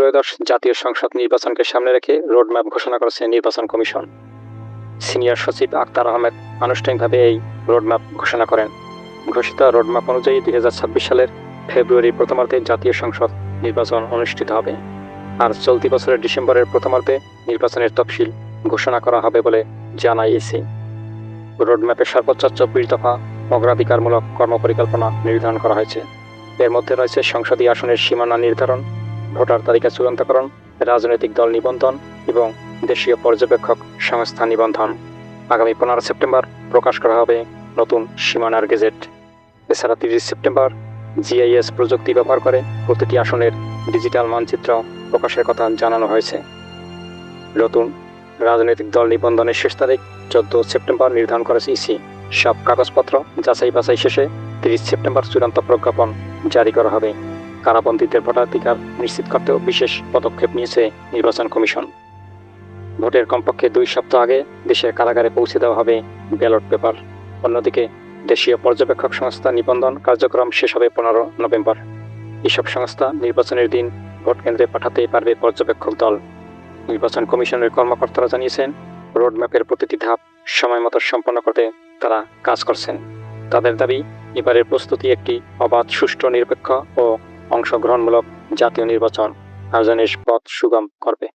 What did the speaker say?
ত্রয়োদশ জাতীয় সংসদ নির্বাচনকে সামনে রেখে রোডম্যাপ ঘোষণা করেছে নির্বাচন কমিশন। সিনিয়র সচিব আক্তার আহমেদ আনুষ্ঠানিকভাবে এই রোডম্যাপ ঘোষণা করেন। ঘোষিত রোডম্যাপ অনুযায়ী দুই হাজার ছাব্বিশ সালের ফেব্রুয়ারি প্রথমার্ধে জাতীয় সংসদ নির্বাচন অনুষ্ঠিত হবে আর চলতি বছরের ডিসেম্বরের প্রথমার্ধে নির্বাচনের তফসিল ঘোষণা করা হবে বলে জানায় ইসি রোডম্যাপে সর্বোচ্চ চব্বিশ দফা অগ্রাধিকারমূলক কর্মপরিকল্পনা নির্ধারণ করা হয়েছে। এর মধ্যে রয়েছে সংসদীয় আসনের সীমানা নির্ধারণ ভোটার তালিকা চূড়ান্তকরণ রাজনৈতিক দল নিবন্ধন এবং দেশীয় পর্যবেক্ষক সংস্থা নিবন্ধন। আগামী পনেরো সেপ্টেম্বর প্রকাশ করা হবে নতুন সীমানার গেজেট। এছাড়া তিরিশ সেপ্টেম্বর জিআইএস প্রযুক্তি ব্যবহার করে প্রতিটি আসনের ডিজিটাল মানচিত্র প্রকাশের কথা জানানো হয়েছে। নতুন রাজনৈতিক দল নিবন্ধনের শেষ তারিখ চোদ্দ সেপ্টেম্বর নির্ধারণ করেছে ইসি। সব কাগজপত্র যাচাই বাছাই শেষে তিরিশ সেপ্টেম্বর চূড়ান্ত প্রজ্ঞাপন জারি করা হবে। কারাবন্দীদের ভোটাধিকার নিশ্চিত করতেও বিশেষ পদক্ষেপ নিয়েছে নির্বাচন কমিশন। ভোটের কমপক্ষে দুই সপ্তাহ আগে দেশের কারাগারে পৌঁছে দেওয়া হবে ব্যালট পেপার। অন্যদিকে দেশীয় পর্যবেক্ষক সংস্থা নিবন্ধন কার্যক্রম শেষ হবে পনেরো নভেম্বর। এসব সংস্থা নির্বাচনের দিন ভোট কেন্দ্রে পাঠাতে পারবে পর্যবেক্ষক দল। নির্বাচন কমিশনের কর্মকর্তারা জানিয়েছেন, রোডম্যাপের প্রতিটি ধাপ সময় মতো সম্পন্ন করতে তারা কাজ করছেন। তাদের দাবি, এবারের প্রস্তুতি একটি অবাধ, সুষ্ঠু, নিরপেক্ষ ও অংশগ্রহণমূলক জাতীয় নির্বাচন আয়োজনের পথ সুগম করবে।